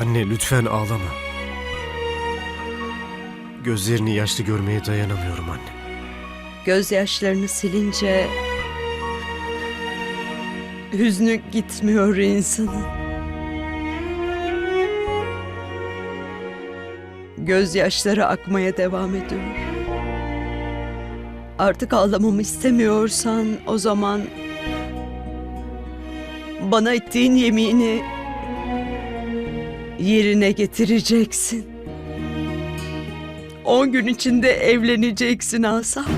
Anne lütfen ağlama. Gözlerini yaşlı görmeye dayanamıyorum anne. Gözyaşlarını silince hüznü gitmiyor insanın. Gözyaşları akmaya devam ediyor. Artık ağlamamı istemiyorsan o zaman bana ettiğin yemini yerine getireceksin. On gün içinde evleneceksin Asaf.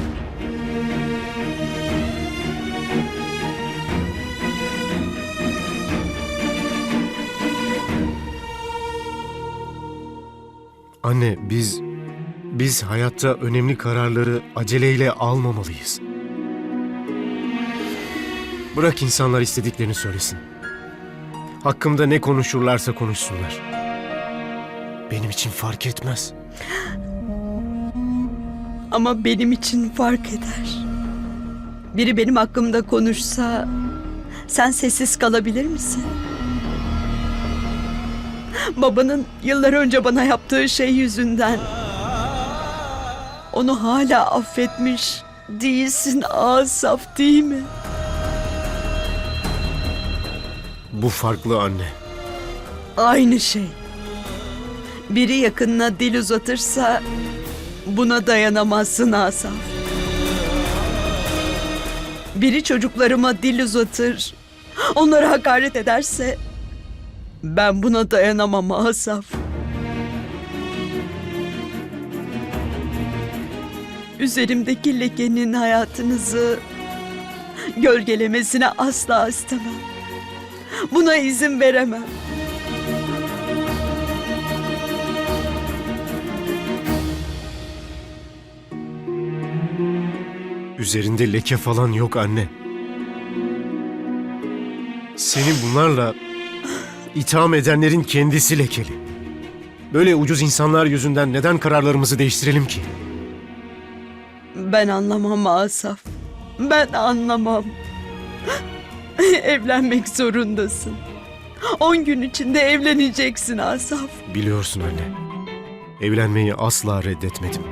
Anne biz biz hayatta önemli kararları aceleyle almamalıyız. Bırak insanlar istediklerini söylesin. Hakkımda ne konuşurlarsa konuşsunlar. Benim için fark etmez. Ama benim için fark eder. Biri benim hakkımda konuşsa sen sessiz kalabilir misin? Babanın yıllar önce bana yaptığı şey yüzünden onu hala affetmiş değilsin Asaf değil mi? Bu farklı anne. Aynı şey. Biri yakınına dil uzatırsa buna dayanamazsın Asaf. Biri çocuklarıma dil uzatır, onlara hakaret ederse ben buna dayanamam Asaf. Üzerimdeki lekenin hayatınızı gölgelemesine asla istemem. Buna izin veremem. Üzerinde leke falan yok anne. Seni bunlarla itham edenlerin kendisi lekeli. Böyle ucuz insanlar yüzünden neden kararlarımızı değiştirelim ki? Ben anlamam Asaf. Ben anlamam. Evlenmek zorundasın. On gün içinde evleneceksin Asaf. Biliyorsun anne. Evlenmeyi asla reddetmedim.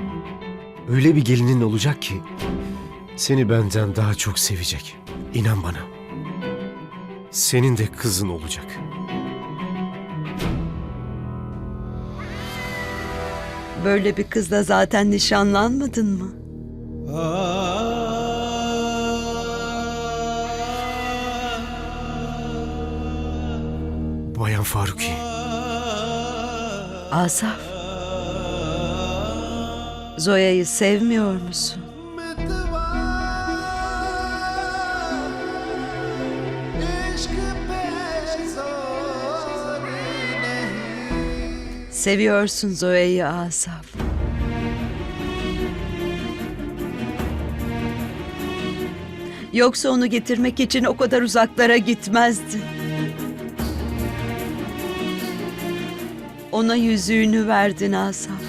Öyle bir gelinin olacak ki seni benden daha çok sevecek. İnan bana. Senin de kızın olacak. Böyle bir kızla zaten nişanlanmadın mı? Bayan Faruki. Asaf. Zoya'yı sevmiyor musun? Seviyorsun Zoya'yı Asaf. Yoksa onu getirmek için o kadar uzaklara gitmezdin. Ona yüzüğünü verdin Asaf.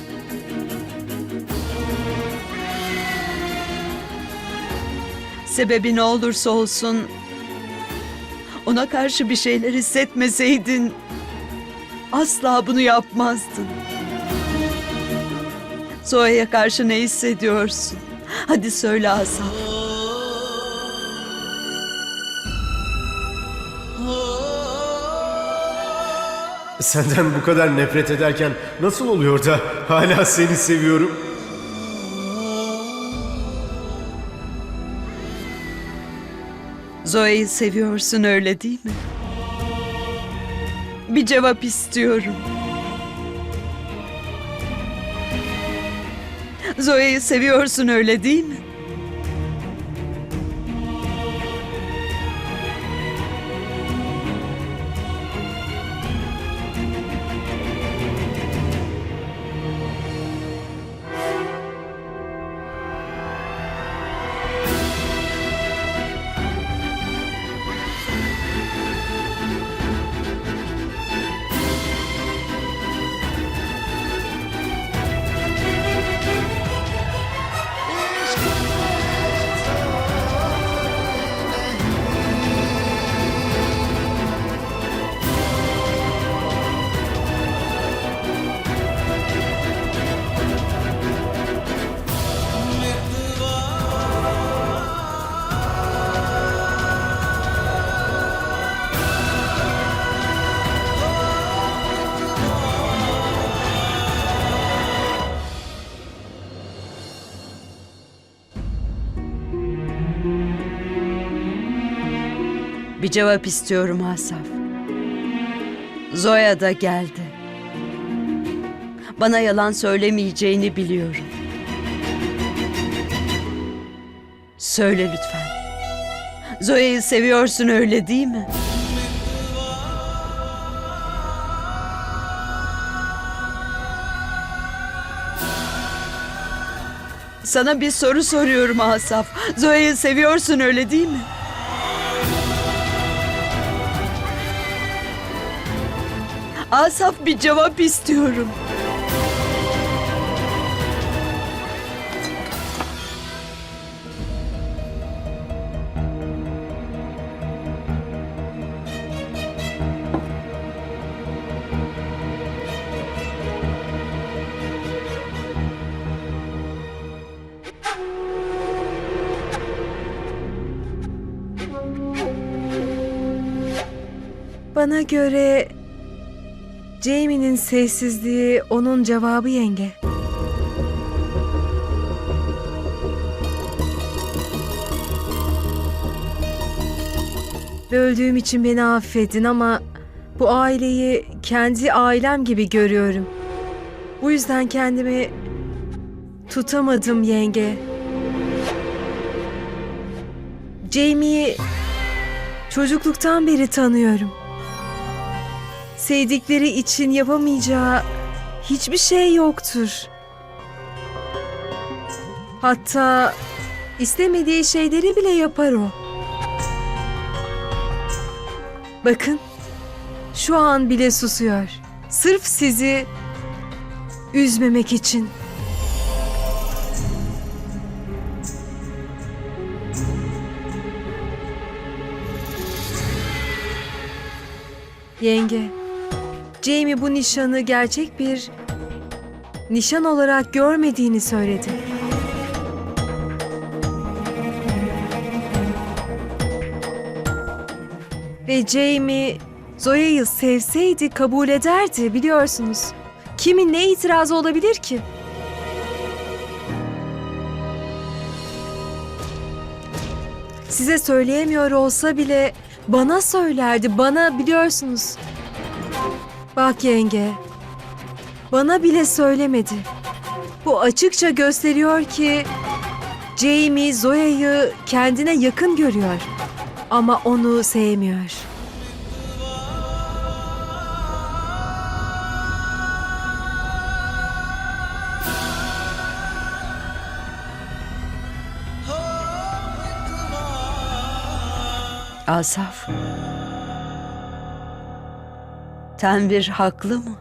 Sebebi ne olursa olsun ona karşı bir şeyler hissetmeseydin asla bunu yapmazdın. Zoya'ya karşı ne hissediyorsun? Hadi söyle Asaf. Senden bu kadar nefret ederken nasıl oluyor da hala seni seviyorum? Zoe'yi seviyorsun öyle değil mi? Bir cevap istiyorum. Zoe'yi seviyorsun öyle değil mi? Bir cevap istiyorum Asaf. Zoya da geldi. Bana yalan söylemeyeceğini biliyorum. Söyle lütfen. Zoya'yı seviyorsun öyle değil mi? Sana bir soru soruyorum Asaf. Zoya'yı seviyorsun öyle değil mi? Asaf bir cevap istiyorum. Bana göre Jamie'nin sessizliği onun cevabı yenge. Öldüğüm için beni affedin ama bu aileyi kendi ailem gibi görüyorum. Bu yüzden kendimi tutamadım yenge. Jamie'yi çocukluktan beri tanıyorum sevdikleri için yapamayacağı hiçbir şey yoktur. Hatta istemediği şeyleri bile yapar o. Bakın, şu an bile susuyor. Sırf sizi üzmemek için. Yenge, Jamie bu nişanı gerçek bir nişan olarak görmediğini söyledi. Ve Jamie Zoya'yı sevseydi kabul ederdi biliyorsunuz. Kimin ne itirazı olabilir ki? Size söyleyemiyor olsa bile bana söylerdi. Bana biliyorsunuz. Bak yenge. Bana bile söylemedi. Bu açıkça gösteriyor ki Jamie Zoya'yı kendine yakın görüyor. Ama onu sevmiyor. Asaf. Tenvir haklı mı?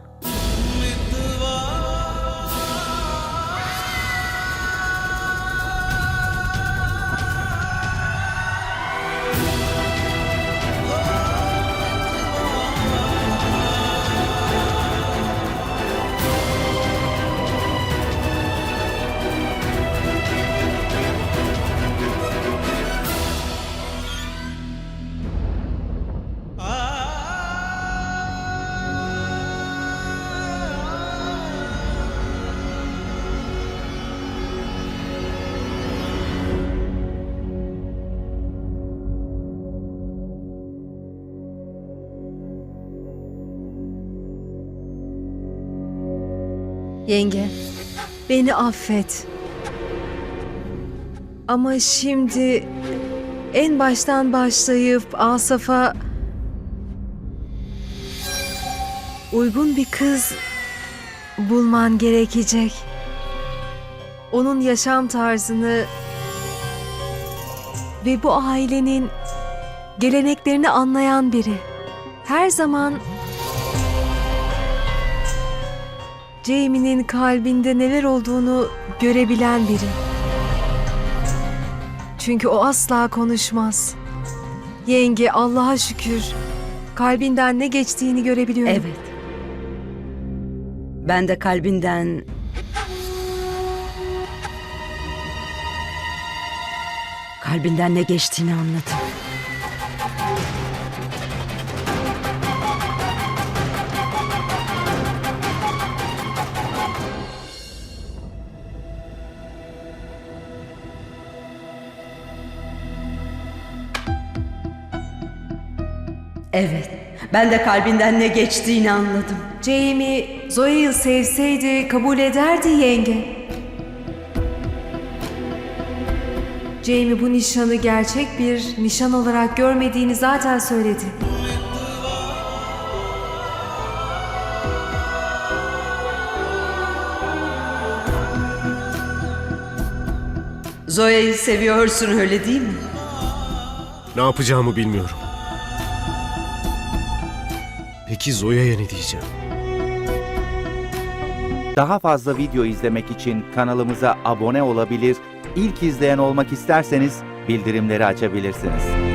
Yenge, beni affet. Ama şimdi en baştan başlayıp Asaf'a uygun bir kız bulman gerekecek. Onun yaşam tarzını ve bu ailenin geleneklerini anlayan biri. Her zaman Jamie'nin kalbinde neler olduğunu görebilen biri. Çünkü o asla konuşmaz. Yenge Allah'a şükür kalbinden ne geçtiğini görebiliyorum. Evet. Ben de kalbinden kalbinden ne geçtiğini anladım. Evet, ben de kalbinden ne geçtiğini anladım. Jamie Zoya'yı sevseydi kabul ederdi yenge. Jamie bu nişanı gerçek bir nişan olarak görmediğini zaten söyledi. Zoya'yı seviyorsun öyle değil mi? Ne yapacağımı bilmiyorum. Peki Zoya'ya ne diyeceğim? Daha fazla video izlemek için kanalımıza abone olabilir, ilk izleyen olmak isterseniz bildirimleri açabilirsiniz.